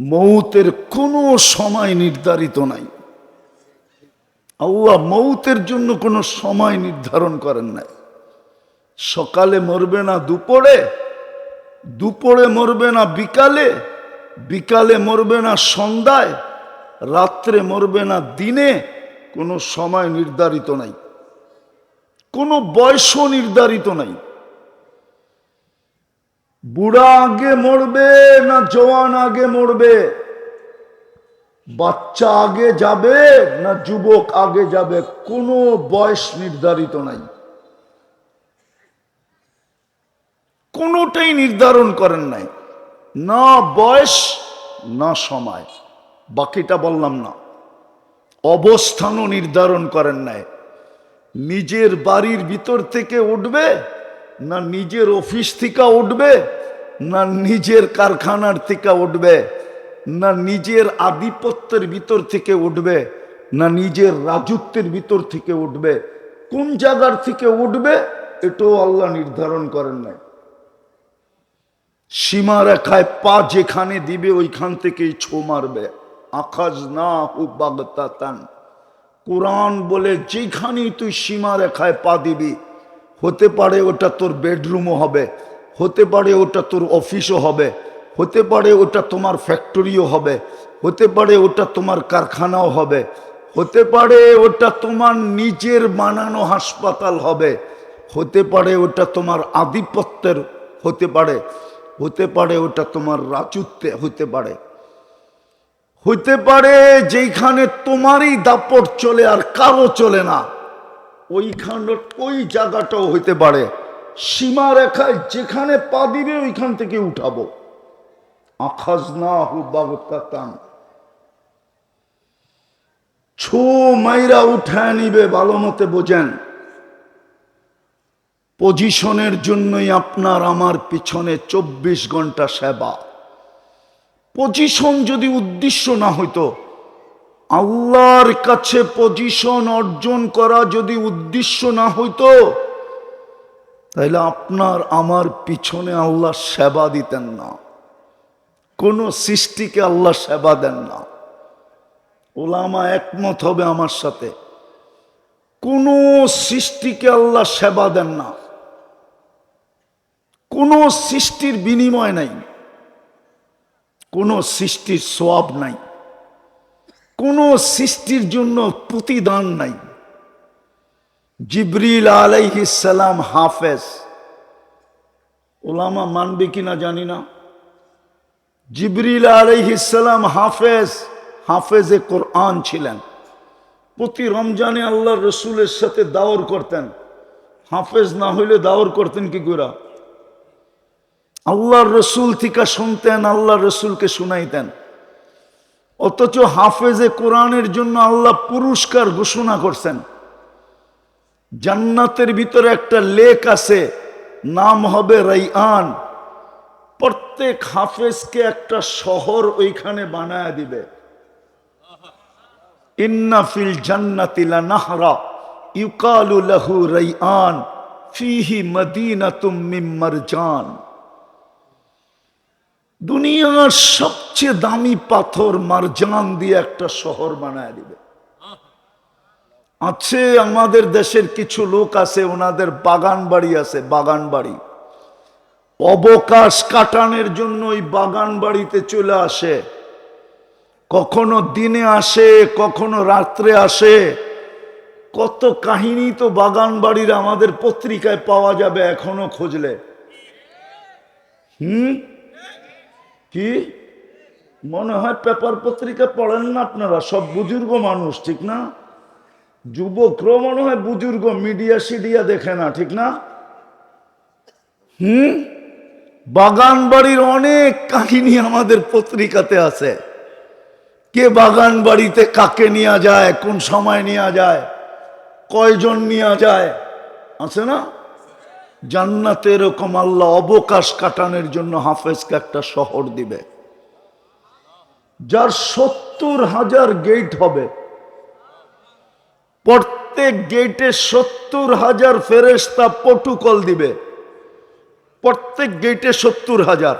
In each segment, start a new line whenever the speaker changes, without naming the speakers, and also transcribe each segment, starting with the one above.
মৌতের কোনো সময় নির্ধারিত নাই। আল্লাহ মৌতের জন্য কোনো সময় নির্ধারণ করেন নাই। সকালে মরবে না দুপুরে দুপুরে মরবে না বিকালে বিকালে মরবে না সন্ধ্যায়, রাত্রে মরবে না দিনে কোনো সময় নির্ধারিত নাই। কোনো বয়সও নির্ধারিত নাই। বুড়া আগে মরবে না জওয়ান আগে মরবে? বাচ্চা আগে যাবে না যুবক আগে যাবে? কোনো বয়স নির্ধারিত নাই। কোনোটাই নির্ধারণ করেন নাই। না বয়স, না সময়। বাকিটা বললাম না। অবস্থানও নির্ধারণ করেন নাই। নিজের বাড়ির ভিতর থেকে উঠবে না নিজের অফিস থেকে উঠবে, না নিজের কারখানার থেকে উঠবে, না নিজের আধিপত্যের ভিতর থেকে উঠবে, না নিজের রাজত্বের ভিতর থেকে উঠবে। কোন জায়গার থেকে উঠবে, এটাও আল্লাহ নির্ধারণ করেন নাই। সীমা রেখায় পা যেখানে দিবে, ওইখান থেকেই ছো মারবে। আকাশ না বাগতাতান কোরআন বলে, যেখানেই তুই সীমা রেখায় পা দিবি হতে পারে ওটা তোর বেডরুমও হবে, হতে পারে ওটা তোর অফিসও হবে, হতে পারে ওটা তোমার ফ্যাক্টরিও হবে, হতে পারে ওটা তোমার কারখানাও হবে, হতে পারে ওটা তোমার নিজের বানানো হাসপাতাল হবে, হতে পারে ওটা তোমার আধিপত্যের হতে পারে হতে পারে ওটা তোমার রাজত্বে হতে পারে। হতে পারে যেখানে তোমারই দাপট চলে আর কারও চলে না। ওইখান ওই জায়গাটাও হইতে পারে। সীমা রেখায় যেখানে পা দিবে ওইখান থেকে উঠাবো। আখাজ না হু বাগতান ছো মাইরা উঠায় নিবে ভালো মতে বোঝেন। পজিশনের জন্যই আপনার আমার পিছনে চব্বিশ ঘণ্টা সেবা। পজিশন যদি উদ্দেশ্য না হইতো আল্লাহর কাছে পজিশন অর্জন করা যদি উদ্দেশ্য না হইতো তাহলে আপনার আমার পিছনে আল্লাহ সেবা দিতেন না। কোনো সৃষ্টিকে আল্লাহ সেবা দেন না। ওলামা একমত হবে আমার সাথে। কোনো সৃষ্টিকে আল্লাহ সেবা দেন না। কোনো সৃষ্টির বিনিময় নাই। কোনো সৃষ্টির সোয়াব নাই। কোনো সৃষ্টির জন্য প্রতিদান নাই। জিবরিল আলাইহিসালাম হাফেজ। ওলামা মানবে কিনা জানি না। জিবরিল আলাইহিসালাম হাফেজ, হাফেজে কোরআন ছিলেন। প্রতি রমজানে আল্লাহ রসুলের সাথে দাওর করতেন। হাফেজ না হইলে দাওর করতেন কি করে আল্লাহর রসুল থেকে শুনতেন আল্লাহ রসুলকে শুনাইতেন। অথচ হাফেজে কোরআনের জন্য আল্লাহ পুরস্কার ঘোষণা করছেন। জান্নাতের ভিতরে একটা লেক আছে, নাম হবে রাইআন। প্রত্যেক হাফেজকে একটা শহর ওইখানে বানায় দিবে। ইন্নাফিল জান্নাতিলা নাহরা ইউকালু লাহু রাইআন, ফিহি মদিনাতুম মিম মারজান। দুনিয়ার সবচেয়ে দামি পাথর মারজান দিয়ে একটা শহর বানায় দিবে। আছে আমাদের দেশের কিছু লোক আছে, ওনাদের বাগান বাড়ি আছে, বাগান বাড়ি। অবকাশ কাটানোর জন্য ওই বাগান বাড়িতে চলে আসে। কখনো দিনে আসে, কখনো রাত্রে আসে। কত কাহিনী তো বাগান বাড়ির আমাদের পত্রিকায় পাওয়া যাবে এখনও খুঁজলে। হুম? কি? মনে হয় পেপার পত্রিকা পড়েন না আপনারা? সব বুজুর্গ মানুষ, ঠিক না? যুবকরাও মনে হয় বুজুর্গ, মিডিয়া সিডিয়া দেখে না, ঠিক না? হুম? বাগান বাড়ির অনেক কাহিনী আমাদের পত্রিকাতে আছে। কে বাগান বাড়িতে কাকে নেওয়া যায়, কোন সময় নেওয়া যায়, কয়জন নেওয়া যায়, আছে না? জান্নাতে এরকম আল্লাহ অবকাশ কাটানোর জন্য হাফেজকে একটা শহর দিবে। যার সত্তর হাজার গেট হবে। প্রত্যেক গেটে সত্তর হাজার ফেরেস্তা প্রটোকল দিবে। প্রত্যেক গেটে সত্তর হাজার।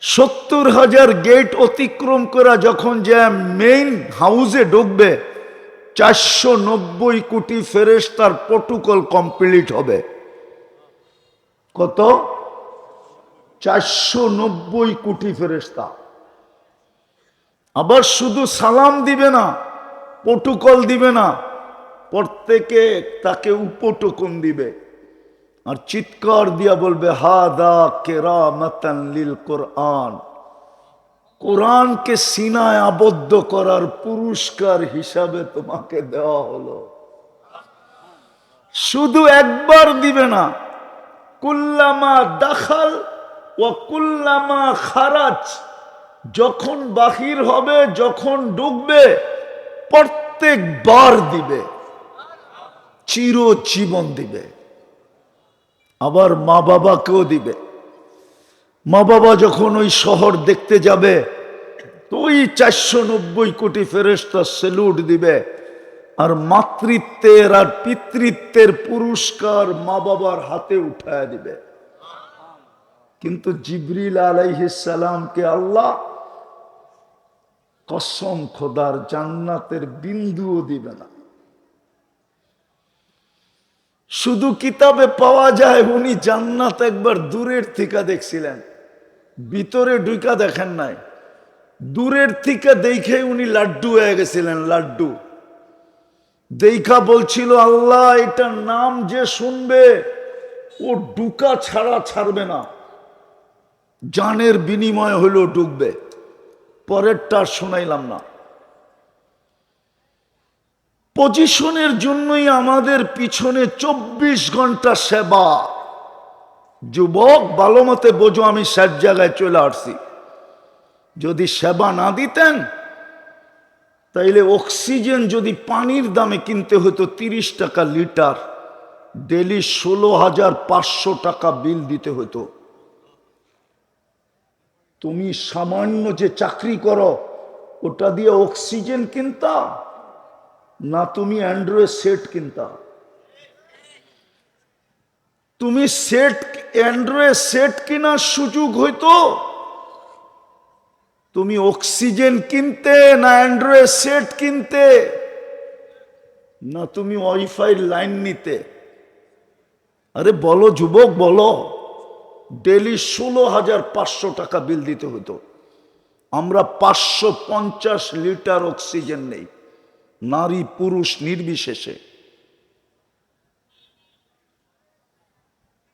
সত্তর হাজার গেট অতিক্রম করা যখন যে মেইন হাউসে ঢুকবে, চারশো নব্বই কোটি ফেরেস তার প্রোটোকল কমপ্লিট হবে। কত? চারশো নব্বই কোটি ফেরেস্তা আবার শুধু সালাম দিবে না, প্রোটোকল দিবে না, প্রত্যেকে তাকে উপটোকন দিবে। আর চিৎকার দিয়া বলবে হা দা কেরা মতন লিল কোরআন। কোরআনকে সিনায় আবদ্ধ করার পুরস্কার হিসাবে তোমাকে দেওয়া হলো। শুধু একবার দিবে না কুল্লামা দাখাল ও কুল্লামা খারাজ। যখন বাহির হবে, যখন ডুববে, প্রত্যেকবার দিবে, চিরজীবন দিবে। আবার মা বাবাকেও দিবে। মা বাবা যখন ওই শহর দেখতে যাবে তো ওই চারশো নব্বই কোটি ফেরেস্তা সেলুট দিবে আর মাতৃত্বের আর পিতৃত্বের পুরস্কার মা বাবার হাতে উঠায় দিবে। কিন্তু জিবরিল আলাইহিসালামকে আল্লাহ কসম খোদার জান্নাতের বিন্দুও দিবে না। শুধু কিতাবে পাওয়া যায়, উনি জান্নাত একবার দূরের থেকে দেখছিলেন। ভিতরে ঢুকা দেখেন নাই। দূরের থেকে দেখে উনি লাড্ডু হয়ে গেছিলেন, লাড্ডু। দেখা বলছিল, আল্লাহ, এটার নাম যে শুনবে, ও ডুকা ছাড়া ছাড়বে না। জানের বিনিময় হলেও ডুববে পরেরটা শোনাইলাম না। পজিশনের জন্যই আমাদের পিছনে চব্বিশ ঘণ্টা সেবা। যুবক, ভালো মতে বোঝো, আমি শেষ জায়গায় চলে আসছি। যদি সেবা না দিতেন তাইলে অক্সিজেন যদি পানির দামে কিনতে হতো তিরিশ টাকা লিটার ডেলি ষোলো হাজার পাঁচশো টাকা বিল দিতে হতো তুমি সামান্য যে চাকরি করো, ওটা দিয়ে অক্সিজেন কিনতা, না তুমি অ্যান্ড্রয়েড সেট কিনতা? তুমি সেট, অ্যান্ড্রয়েড সেট কেনার সুযোগ হইতো? তুমি অক্সিজেন কিনতে না অ্যান্ড্রয়েড সেট কিনতে? না, তুমি ওয়াইফাই লাইন নিতে। আরে বলো যুবক, বলো। ডেলি ষোলো হাজার পাঁচশো টাকা বিল দিতে হতো। আমরা পাঁচশো পঞ্চাশ লিটার অক্সিজেন নেই। নারী, পুরুষ নির্বিশেষে।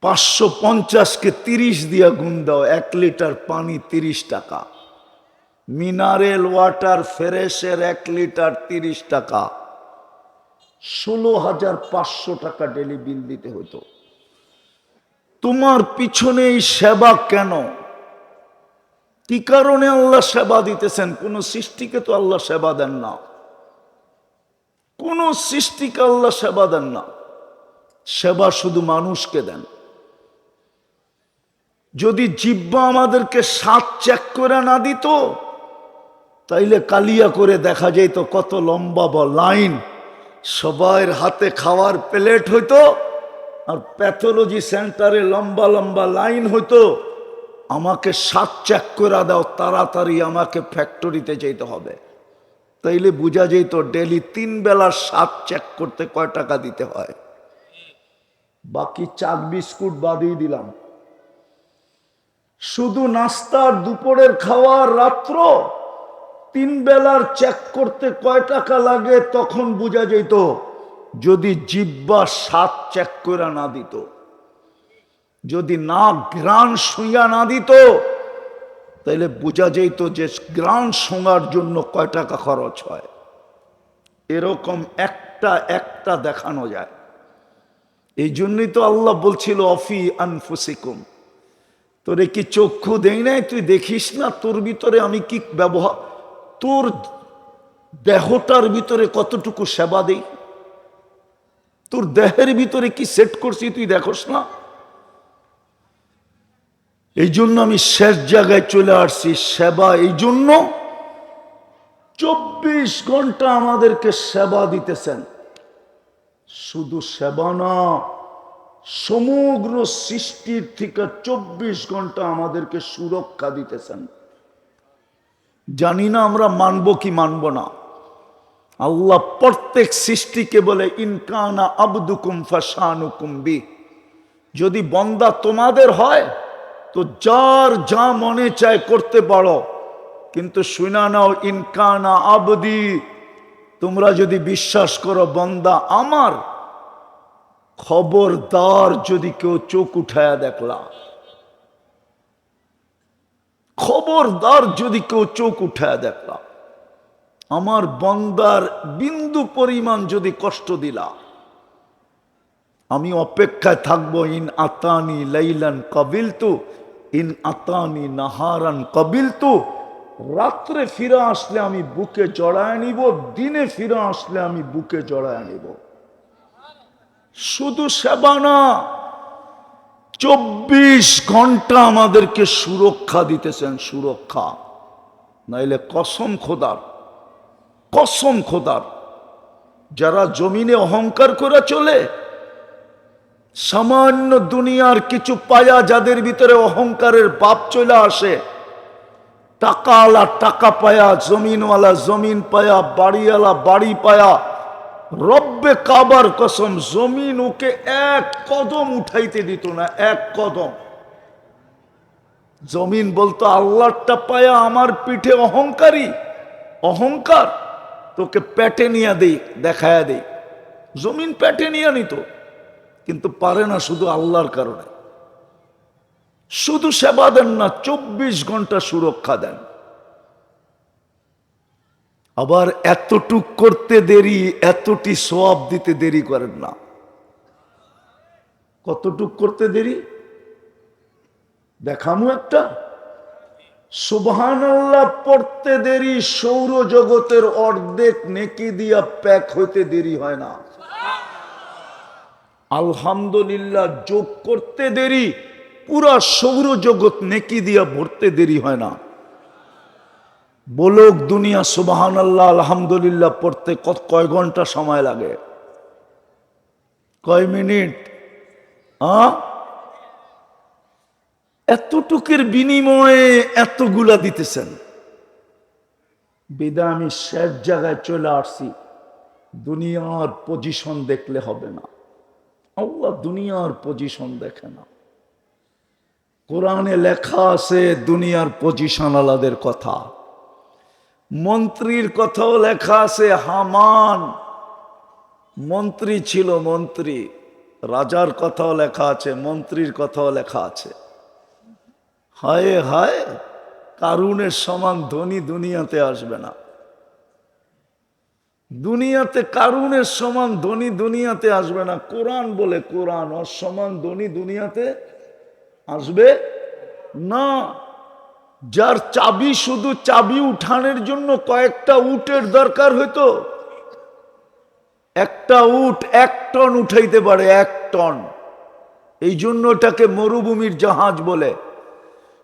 পাঁচশো পঞ্চাশকে তিরিশ দিয়া গুণ দাও, এক লিটার পানি তিরিশ টাকা। মিনারেল ওয়াটার ফ্রেশের এক লিটার তিরিশ টাকা। ষোলো হাজার পাঁচশো টাকা ডেলি বিল দিতে হতো। তোমার পিছনে এই সেবা কেন? কি কারণে আল্লাহ সেবা দিতেছেন? কোন সৃষ্টিকে তো আল্লাহ সেবা দেন না। কোন সৃষ্টিকে আল্লাহ সেবা দেন না। সেবা শুধু মানুষকে দেন। যদি জিব্বা আমাদেরকে সাত চেক করে না দিত তাইলে কালিয়া করে দেখা যেত কত লম্বা বা লাইন। সবার হাতে খাওয়ার প্লেট হইতো আর প্যাথোলজি সেন্টারে লম্বা লম্বা লাইন হইতো। আমাকে সাত চেক করে দাও, তাড়াতাড়ি আমাকে ফ্যাক্টরিতে যেতে হবে। তাইলে বোঝা যেত ডেলি তিন বেলা সাত চেক করতে কয় টাকা দিতে হয়। বাকি চাক বিস্কুট বাদিয়ে দিলাম। শুধু নাস্তার দুপুরের খাওয়ার রাত্র তিন বেলার চেক করতে কয় টাকা লাগে তখন বোঝা যেত, যদি জিব্বা সাত চেক করে না দিত। যদি না গ্রান শুইয়া না দিত, তাইলে বোঝা যেত যে গ্রান শোঙার জন্য কয় টাকা খরচ হয়। এরকম একটা একটা দেখানো যায়। এই জন্যই তো আল্লাহ বলছিল, অফি আনফুসিকুম। তোরে কি চক্ষু দেই নাই? তুই দেখিস না? তোর ভিতরে আমি কি ব্যবহার তোর দেহটার ভিতরে কতটুকু সেবা দেই? তোর দেহের ভিতরে কি সেট করছি তুই দেখোস না? এই জন্য আমি শেষ জায়গায় চলে আসছি সেবা এই জন্য চব্বিশ ঘণ্টা আমাদেরকে সেবা দিতেছেন। শুধু সেবা না, সমগ্র সৃষ্টির থেকে চব্বিশ ঘণ্টা আমাদেরকে সুরক্ষা দিতেছেন। জানি না আমরা মানব কি মানব না। আল্লাহ প্রত্যেক সৃষ্টিকে বলে ইনকানা আবদুকুম ফাসানুকুম বি। যদি বন্দা তোমাদের হয়, তো যার যা মনে চায় করতে পারো। কিন্তু শুনা নাও ইনকানা আবদি। তোমরা যদি বিশ্বাস করো, বন্দা আমার, খবরদার যদি কেউ চোখ উঠায়া দেখলা। খবরদার যদি কেউ চোখ উঠায়া দেখলা, আমার বন্দার বিন্দু পরিমাণ যদি কষ্ট দিলা, আমি অপেক্ষায় থাকব, ইন আতানি লাইলান কবিল তু ইন আতানি নাহারান কবিল তু রাত্রে ফিরে আসলে আমি বুকে জড়ায় নিব, দিনে ফিরে আসলে আমি বুকে জড়ায় নিব। শুধু সেবা না চব্বিশ ঘণ্টা আমাদেরকে সুরক্ষা দিতেছেন, সুরক্ষা। নাইলে কসম খোদার কসম খোদার। যারা জমিনে অহংকার করে চলে, সামান্য দুনিয়ার কিছু পায়া যাদের ভিতরে অহংকারের বাপ চলে আসে, টাকাওয়ালা টাকা পায়া, জমিনওয়ালা জমিন পায়া, বাড়িওয়ালা বাড়ি পায়া রব্বে কাবার কসম, জমিন ওকে এক কদম উঠাইতে দিত না, এক কদম। জমিন বলতো আল্লাহটা পায়া আমার পিঠে অহংকারী, অহংকার, তোকে পেটে নিয়ে দেই, দেখায়া দেই। জমিন পেটে নিয়ে নিত, কিন্তু পারে না শুধু আল্লাহর কারণে। শুধু সেবা দেন না, চব্বিশ ঘণ্টা সুরক্ষা দেন। আবার এতটুক করতে দেরি, এতটি সব দিতে দেরি করেন না। কতটুক করতে দেরি? দেখামু একটা। সুবহান আল্লাহ পড়তে দেরি সৌর জগতের অর্ধেক নেকি দিয়া প্যাক হইতে দেরি হয় না। আলহামদুলিল্লাহ, যোগ করতে দেরি, পুরা সৌর জগৎ নেকি দিয়া ভরতে দেরি হয় না। বলুক দুনিয়া সুবাহান আল্লাহ আলহামদুলিল্লাহ, পড়তে কত কয় ঘণ্টা সময় লাগে? কয় মিনিট? এতটুকের বিনিময়ে এতগুলা দিতেছেন। বিদা, আমি শেষ জায়গায় চলে আসছি। দুনিয়ার পজিশন দেখলে হবে না। আল্লাহ দুনিয়ার পজিশন দেখে না। কোরআনে লেখা আছে, দুনিয়ার পজিশন আলাদের কথা। মন্ত্রীর কথাও লেখা আছে, হামান। মন্ত্রী ছিল মন্ত্রী, রাজার কথাও লেখা আছে, মন্ত্রীর কথাও লেখা আছে। হায় হায়, কারুনের সমান ধনী দুনিয়াতে আসবে না। দুনিয়াতে কারুনের সমান ধনী দুনিয়াতে আসবে না। কোরআন বলে কোরআন ওর সমান ধনী দুনিয়াতে আসবে না। যার চাবি শুধু চাবি উঠানের জন্য কয়েকটা উটের দরকার হইতো। একটা উট এক টন উঠাইতে পারে, এক টন। এই জন্য এটাকে মরুভূমির জাহাজ বলে।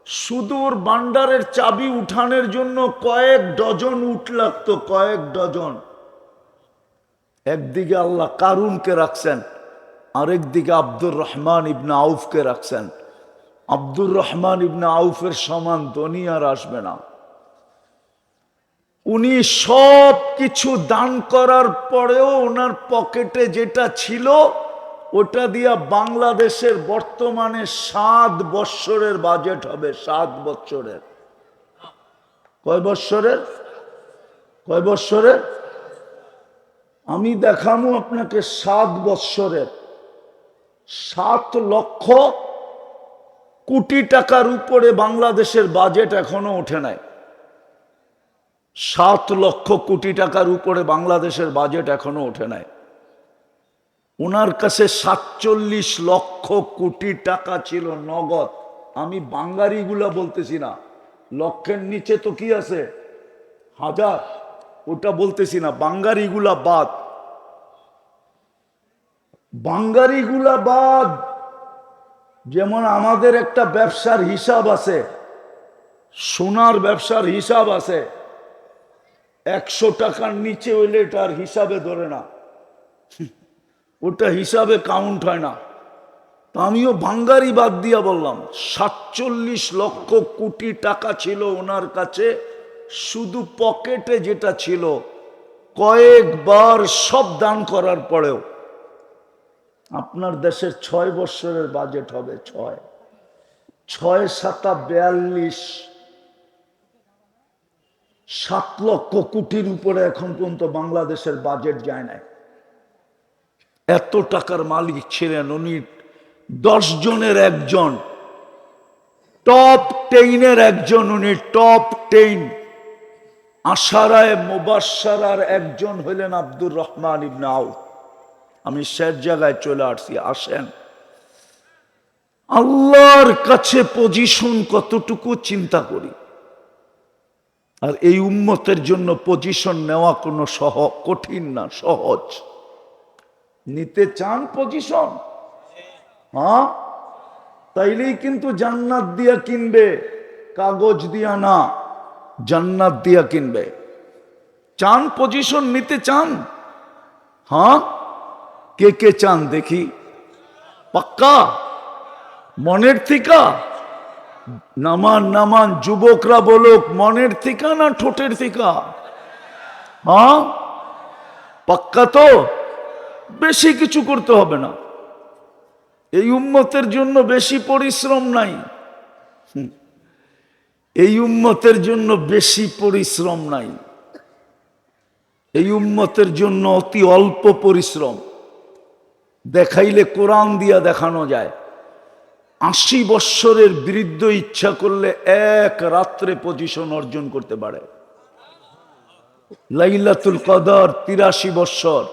সুদূর বান্ডারের চাবি উঠানের জন্য কয়েক ডজন উঠ লাগতো, কয়েক ডজন। একদিকে আল্লাহ কারুনকে রাখছেন, আরেকদিকে আব্দুর রহমান ইবনা আউফকে রাখছেন। আব্দুর রহমান ইবনা আউফের সমান ধনী আর আসবে না। উনি সব কিছু দান করার পরেও ওনার পকেটে যেটা ছিল, ওটা দিয়া বাংলাদেশের বর্তমানে সাত বৎসরের বাজেট হবে, সাত বৎসরের। কয় বৎসরের? কয় বৎসরের? আমি দেখামো আপনাকে সাত বৎসরের। সাত লক্ষ কোটি টাকার উপরে বাংলাদেশের বাজেট এখনও ওঠে নাই। সাত লক্ষ কোটি টাকার উপরে বাংলাদেশের বাজেট এখনও ওঠে নাই। ওনার কাছে সাতচল্লিশ লক্ষ কোটি টাকা ছিল নগদ। আমি বাঙ্গারিগুলা বলতেছি না। লক্ষের নিচে তো কি আছে? হাজার। ওটা বলতেছি না। বাঙ্গারিগুলা বাদ। বাঙ্গারিগুলা বাদ। যেমন আমাদের একটা ব্যবসার হিসাব আছে, সোনার ব্যবসার হিসাব আছে, একশো টাকার নিচে হইলে এটা আর হিসাবে ধরে না। ওটা হিসাবে কাউন্ট হয় না। তা আমিও ভাঙ্গারি বাদ দিয়া বললাম, সাতচল্লিশ লক্ষ কোটি টাকা ছিল ওনার কাছে, শুধু পকেটে যেটা ছিল, কয়েকবার সব দান করার পরেও। আপনার দেশের ছয় বৎসরের বাজেট হবে, ছয়। ছয় সাতা বেয়াল্লিশ, সাত লক্ষ কোটির উপরে এখন পর্যন্ত বাংলাদেশের বাজেট যায় নাই। এত টাকার মালিক ছিলেন উনি, দশ জনের একজন টপ টেইনের একজন উনি টপ টেইন আশারায় মোবাসারার একজন হলেন আব্দুর রহমান ইবনে আউফ। আমি শেষ জায়গায় চলে আসছি, আসেন। আল্লাহর কাছে পজিশন কতটুকু চিন্তা করি। আর এই উম্মতের জন্য পজিশন নেওয়া কোনো সহ কঠিন না, সহজ। নিতে চান পজিশন হ্যাঁ? তাইলেই কিন্তু জান্নাত দিয়া কিনবে, কাগজ দিয়া না, জান্নাত দিয়া কিনবে। চান পজিশন নিতে চান? হ্যাঁ? কে কে চান দেখি। পাক্কা? মনের থিকা? নামান নামান যুবকরা বলুক, মনের থিকা না ঠোঁটের থিকা? হ্যাঁ? পাক্কা তো? বেশি কিছু করতে হবে না। এই উম্মতের জন্য বেশি পরিশ্রম নাই। এই উম্মতের জন্য বেশি পরিশ্রম নাই। এই উম্মতের জন্য অতি অল্প পরিশ্রম। দেখাইলে কোরআন দিয়া দেখানো যায়। আশি বৎসরের বৃদ্ধ ইচ্ছা করলে এক রাত্রে পজিশন অর্জন করতে পারে। লাইলাতুল কদর তিরাশি বৎসর।